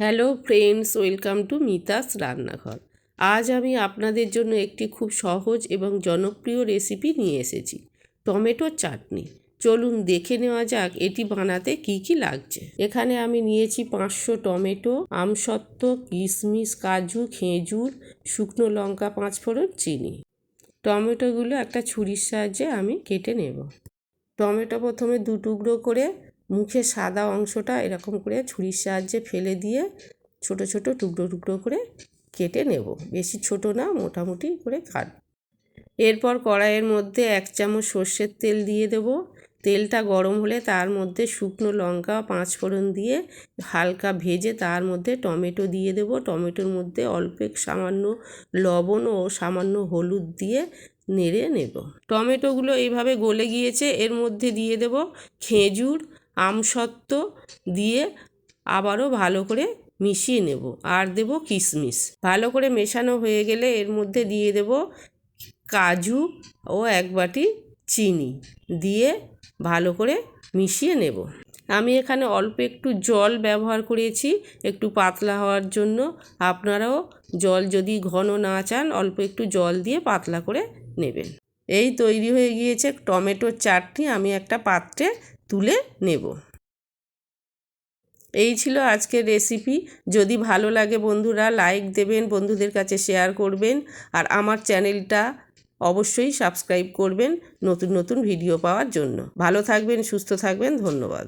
Hello friends, welcome to Mitas রান্নাঘর। আজ আমি আপনাদের জন্য একটি খুব সহজ এবং জনপ্রিয় রেসিপি নিয়ে এসেছি, টমেটো চাটনি। চলুন দেখে নেওয়া যাক এটি বানাতে কি কি লাগছে। এখানে আমি নিয়েছি পাঁচশো টমেটো আমসত্ত্ব কিশমিশ, কাজু, খেজুর, শুকনো লঙ্কা পাঁচ ফোড়ন চিনি। টমেটোগুলো একটা ছুরির সাহায্যে আমি কেটে নেব। টমেটো প্রথমে দু টুকরো করে মুখে সাদা অংশটা এরকম করে ছুরির সাহায্যে ফেলে দিয়ে ছোট ছোট টুকরো টুকরো করে কেটে নেব। বেশি ছোট না, মোটামুটি করে কাট। এরপর কড়াইয়ের মধ্যে এক চামচ সর্ষের তেল দিয়ে দেব। তেলটা গরম হলে তার মধ্যে শুকনো লঙ্কা পাঁচ ফোড়ন দিয়ে হালকা ভেজে তার মধ্যে টমেটো দিয়ে দেব। টমেটোর মধ্যে অল্প সামান্য লবণ ও সামান্য হলুদ দিয়ে নেড়ে নেব। টমেটোগুলো এইভাবে গলে গিয়েছে, এর মধ্যে দিয়ে দেব খেজুর আমসত্ত্ব দিয়ে আবারও ভালো করে মিশিয়ে নেব। আর দেব কিশমিশ ভালো করে মেশানো হয়ে গেলে এর মধ্যে দিয়ে দেব কাজু ও এক বাটি চিনি দিয়ে ভালো করে মিশিয়ে নেব। আমি এখানে অল্প একটু জল ব্যবহার করেছি, একটু পাতলা হওয়ার জন্য। আপনারাও জল যদি ঘন না চান, অল্প একটু জল দিয়ে পাতলা করে নেবেন। এই তৈরি হয়ে গিয়েছে টমেটোর চাটনি। আমি একটা পাত্রে তুলে নেব। এই ছিল আজকের রেসিপি। যদি ভালো লাগে বন্ধুরা, লাইক দেবেন, বন্ধুদের কাছে শেয়ার করবেন আর আমার চ্যানেলটা অবশ্যই সাবস্ক্রাইব করবেন নতুন নতুন ভিডিও পাওয়ার জন্য। ভালো থাকবেন, সুস্থ থাকবেন, ধন্যবাদ।